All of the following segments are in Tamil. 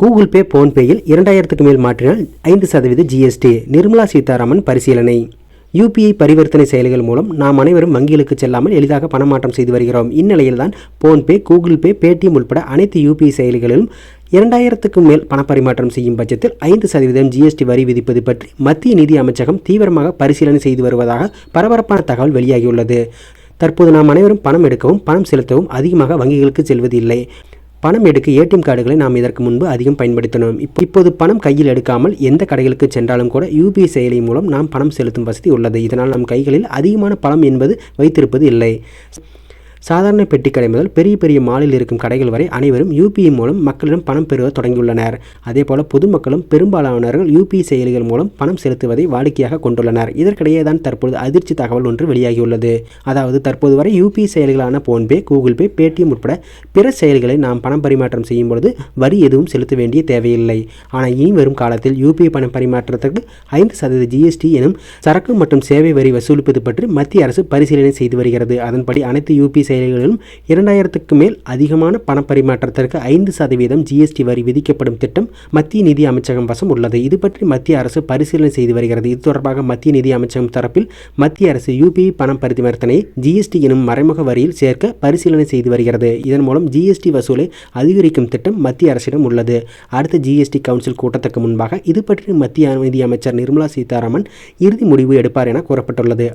கூகுள் பே போன்பேயில் இரண்டாயிரத்துக்கு மேல் மாற்றினால் ஐந்து சதவீத ஜிஎஸ்டி நிர்மலா சீதாராமன் பரிசீலனை. யூபிஐ பரிவர்த்தனை செயலிகள் மூலம் நாம் அனைவரும் வங்கிகளுக்கு செல்லாமல் எளிதாக பணமாற்றம் செய்து வருகிறோம். இந்நிலையில்தான் போன்பே கூகுள் பே பேடிஎம் உட்பட அனைத்து யூபிஐ செயலிகளிலும் இரண்டாயிரத்துக்கும் மேல் பணப்பரிமாற்றம் செய்யும் பட்சத்தில் ஐந்து சதவீதம் ஜிஎஸ்டி வரி விதிப்பது பற்றி மத்திய நிதி அமைச்சகம் தீவிரமாக பரிசீலனை செய்து வருவதாக பரபரப்பான தகவல் வெளியாகியுள்ளது. தற்போது நாம் அனைவரும் பணம் எடுக்கவும் பணம் செலுத்தவும் அதிகமாக வங்கிகளுக்கு செல்வது இல்லை பணம் எடுக்க ஏடிஎம் கார்டுகளை நாம் இதற்கு முன்பு அதிகம் பயன்படுத்தினோம். இப்போ இப்போது பணம் கையில் எடுக்காமல் எந்த கடைகளுக்கு சென்றாலும் கூட யூபிஐ செயலி மூலம் நாம் பணம் செலுத்தும் வசதி உள்ளது. இதனால் நம் கைகளில் அதிகமான பணம் என்பது வைத்திருப்பது இல்லை. சாதாரண பெட்டி கடை முதல் பெரிய பெரிய மாலில் இருக்கும் கடைகள் வரை அனைவரும் யூபிஐ மூலம் மக்களிடம் பணம் பெறுவ தொடங்கியுள்ளனர். அதேபோல பொதுமக்களும் பெரும்பாலானவர்கள் யூபிஐ செயலிகள் மூலம் பணம் செலுத்துவதை வாடிக்கையாக கொண்டுள்ளனர். இதற்கிடையே தான் தற்போது அதிர்ச்சி தகவல் ஒன்று வெளியாகியுள்ளது. அதாவது தற்போது வரை யூபிஐ செயலிகளான போன்பே கூகுள் பே பேடிஎம் உட்பட பிற செயல்களை நாம் பணம் பரிமாற்றம் செய்யும் பொழுது வரி எதுவும் செலுத்த வேண்டிய தேவையில்லை. ஆனால் இனி வரும் காலத்தில் யூபிஐ பணம் பரிமாற்றத்திற்கு ஐந்து சதவீத ஜிஎஸ்டி எனும் சரக்கு மற்றும் சேவை வரி வசூலிப்பது பற்றி மத்திய அரசு பரிசீலனை செய்து வருகிறது. அதன்படி அனைத்து யூபிஐ செயலிகளிலும் இரண்டாயிரத்துக்கு மேல் அதிகமான பணப்பரிமாற்றத்திற்கு ஐந்து சதவீதம் ஜிஎஸ்டி வரி விதிக்கப்படும் திட்டம் மத்திய நிதி அமைச்சகம் வசம் உள்ளது. இது பற்றி மத்திய அரசு பரிசீலனை செய்து வருகிறது. இது தொடர்பாக மத்திய நிதி அமைச்சகம் தரப்பில் மத்திய அரசு யூபிஐ பணம் பரிவர்த்தனை ஜிஎஸ்டி எனும் மறைமுக வரியில் சேர்க்க பரிசீலனை செய்து வருகிறது. இதன் மூலம் ஜிஎஸ்டி வசூலை அதிகரிக்கும் திட்டம் மத்திய அரசிடம் உள்ளது. அடுத்த ஜிஎஸ்டி கவுன்சில் கூட்டத்துக்கு முன்பாக இது பற்றி மத்திய நிதி அமைச்சர் நிர்மலா சீதாராமன் இறுதி முடிவு எடுப்பார் என கூறப்பட்டுள்ளது.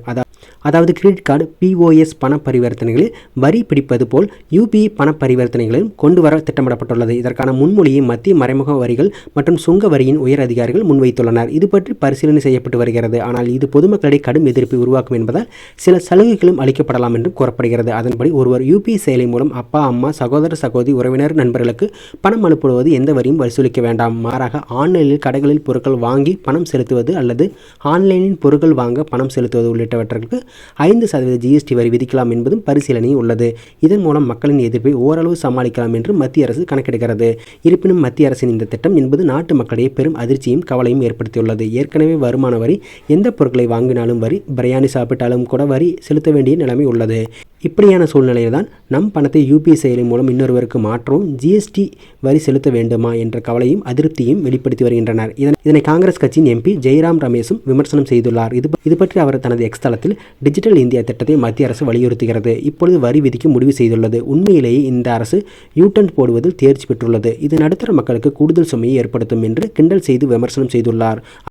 அதாவது கிரெடிட் கார்டு பிஓஎஸ் பண பரிவர்த்தனைகளில் வரி பிடிப்பது போல் யூபிஐ பண பரிவர்த்தனைகளையும் கொண்டு வர திட்டமிடப்பட்டுள்ளது. இதற்கான முன்மொழியை மத்திய மறைமுக வரிகள் மற்றும் சுங்க வரியின் உயர் அதிகாரிகள் முன்வைத்துள்ளனர். இது பற்றி பரிசீலனை செய்யப்பட்டு வருகிறது. ஆனால் இது பொதுமக்களிடையே கடும் எதிர்ப்பை உருவாக்கும் என்பதால் சில சலுகைகளும் அளிக்கப்படலாம் என்று கூறப்படுகிறது. அதன்படி ஒருவர் யூபிஐ செயலி மூலம் அப்பா அம்மா சகோதர சகோதரி உறவினர் நண்பர்களுக்கு பணம் அனுப்புவது எந்த வரியும் வசூலிக்க வேண்டாம். மாறாக ஆன்லைனில் கடைகளில் பொருட்கள் வாங்கி பணம் செலுத்துவது அல்லது ஆன்லைனில் பொருட்கள் வாங்க பணம் செலுத்துவது உள்ளிட்டவற்றிற்கு ஐந்து சதவீத ஜிஎஸ்டி வரி விதிக்கலாம் என்பதும் பரிசீலனை உள்ளது. இதன் மூலம் மக்களின் எதிர்ப்பை ஓரளவு சமாளிக்கலாம் என்று மத்திய அரசு கணக்கெடுக்கிறது இருப்பினும் மத்திய அரசின் இந்த திட்டம் என்பது நாட்டு மக்களிடையே பெரும் அதிர்ச்சியும் கவலையும் ஏற்படுத்தியுள்ளது. ஏற்கனவே வருமான வரி எந்த பொருட்களை வாங்கினாலும் வரி பிரியாணி சாப்பிட்டாலும் கூட வரி செலுத்த வேண்டிய நிலைமை உள்ளது. இப்படியான சூழ்நிலையில் தான் நம் பணத்தை யூபிஐ செயலி மூலம் இன்னொருவருக்கு மாற்றவும் ஜிஎஸ்டி வரி செலுத்த வேண்டுமா என்ற கவலையும் அதிருப்தியும் வெளிப்படுத்தி வருகின்றனர். இதனை இதனை காங்கிரஸ் கட்சியின் எம்பி ஜெய்ராம் ரமேஷும் விமர்சனம் செய்துள்ளார். இது இது பற்றி அவர் தனது எக்ஸ் தளத்தில் டிஜிட்டல் இந்தியா திட்டத்தை மத்திய அரசு வலியுறுத்துகிறது. இப்பொழுது வரி விதிக்க முடிவு செய்துள்ளது. உண்மையிலேயே இந்த அரசு யூட்டன் போடுவதில் தேர்ச்சி பெற்றுள்ளது. இது நடுத்தர மக்களுக்கு கூடுதல் சுமையை ஏற்படுத்தும் என்று கிண்டல் செய்து விமர்சனம் செய்துள்ளார்.